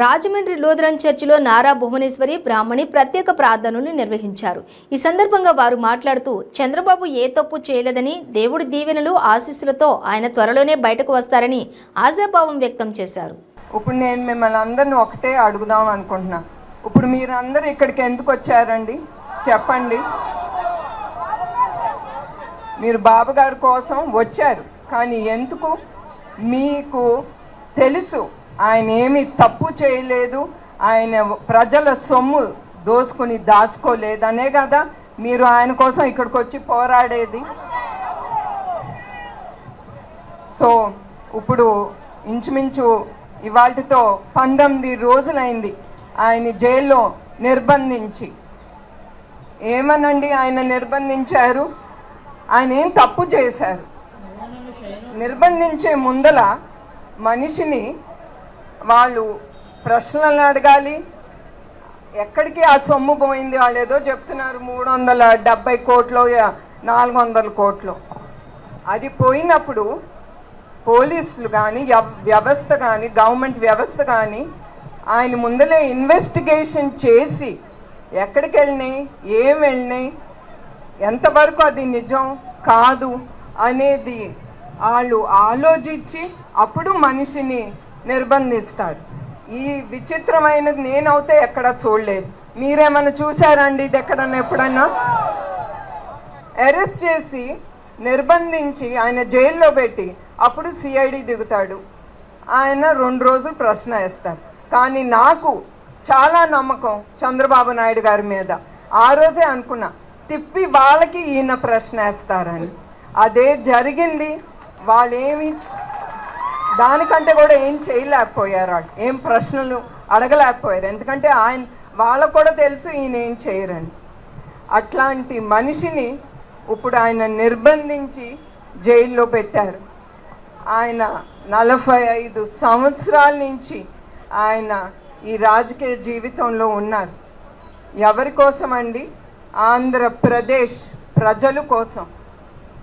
Rajahmundry Lutheran చర్చిలో నారా భువనేశ్వరి బ్రాహ్మణి ప్రత్యేక ప్రార్థనలు నిర్వహించారు. ఈ సందర్భంగా వారు మాట్లాడుతూ చంద్రబాబు ఏ తప్పు చేయలేదని దేవుడి దీవెనలు ఆశీస్సులతో ఆయన త్వరలోనే బయటకు వస్తారని ఆశాభావం వ్యక్తం చేశారు. ఇప్పుడు నేను మిమ్మల్ని అందరిని ఒకటే అడుగుదాం అనుకుంటున్నా. ఇప్పుడు మీరందరూ ఇక్కడికి ఎందుకు వచ్చారండి? చెప్పండి. మీరు బాబు గారి కోసం వచ్చారు. కానీ ఎందుకు? మీకు తెలుసు ఆయన ఏమి తప్పు చేయలేదు. ఆయన ప్రజల సొమ్ము దోసుకుని దాచుకోలేదనే కదా మీరు ఆయన కోసం ఇక్కడికి వచ్చి పోరాడేది. సో ఇప్పుడు ఇంచుమించు ఇవాటితో పంతొమ్మిది రోజులైంది ఆయన జైల్లో నిర్బంధించి. ఏమనండి ఆయన నిర్బంధించారు? ఆయన ఏం తప్పు చేశారు? నిర్బంధించే ముందల మనిషిని వాళ్ళు ప్రశ్నలు అడగాలి. ఎక్కడికి ఆ సొమ్ము పోయింది వాళ్ళు ఏదో చెప్తున్నారు మూడు వందల డెబ్బై కోట్లు నాలుగు వందల కోట్లు. అది పోయినప్పుడు పోలీసులు కానీ వ్యవస్థ కానీ గవర్నమెంట్ వ్యవస్థ కానీ ఆయన ముందలే ఇన్వెస్టిగేషన్ చేసి ఎక్కడికి వెళ్ళినాయి ఏం వెళ్ళినాయి ఎంతవరకు అది నిజం కాదు అనేది వాళ్ళు ఆలోచించి అప్పుడు మనిషిని నిర్బంధిస్తాడు. ఈ విచిత్రమైనది నేనైతే ఎక్కడ చూడలేదు. మీరేమైనా చూసారండి ఇది ఎక్కడన్నా ఎప్పుడన్నా? అరెస్ట్ చేసి నిర్బంధించి ఆయన జైల్లో పెట్టి అప్పుడు సిఐడి దిగుతాడు. ఆయన రెండు రోజులు ప్రశ్న వేస్తారు. కానీ నాకు చాలా నమ్మకం చంద్రబాబు నాయుడు గారి మీద. ఆ రోజే అనుకున్నా తిప్పి వాళ్ళకి ఈయన ప్రశ్న వేస్తారని. అదే జరిగింది. వాళ్ళేమి దానికంటే కూడా ఏం చేయలేకపోయారు ఏం ప్రశ్నలు అడగలేకపోయారు. ఎందుకంటే ఆయన వాళ్ళకు కూడా తెలుసు ఈయన ఏం చేయరని. అట్లాంటి మనిషిని ఇప్పుడు ఆయన నిర్బంధించి జైల్లో పెట్టారు. ఆయన నలభై ఐదు సంవత్సరాల నుంచి ఆయన ఈ రాజకీయ జీవితంలో ఉన్నారు. ఎవరి కోసం అండి ఆంధ్రప్రదేశ్ ప్రజల కోసం.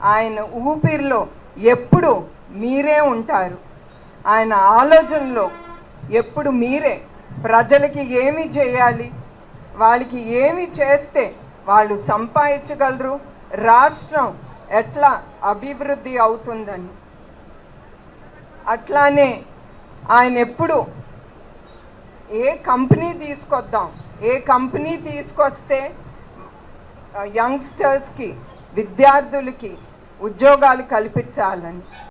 ఆయన ఊపిరిలో ఎప్పుడు మీరే ఉంటారు. ఆయన ఆలోచనలో ఎప్పుడు మీరే ప్రజలకి ఏమి చేయాలి? వాళ్ళకి ఏమి చేస్తే వాళ్ళు సంపాదించగలరు? రాష్ట్రం ఎట్లా అభివృద్ధి అవుతుందని. అట్లానే ఆయన ఎప్పుడు ఏ కంపెనీ తీసుకొద్దాం ఏ కంపెనీ తీసుకొస్తే యంగ్స్టర్స్కి విద్యార్థులకి ఉద్యోగాలు కల్పించాలని.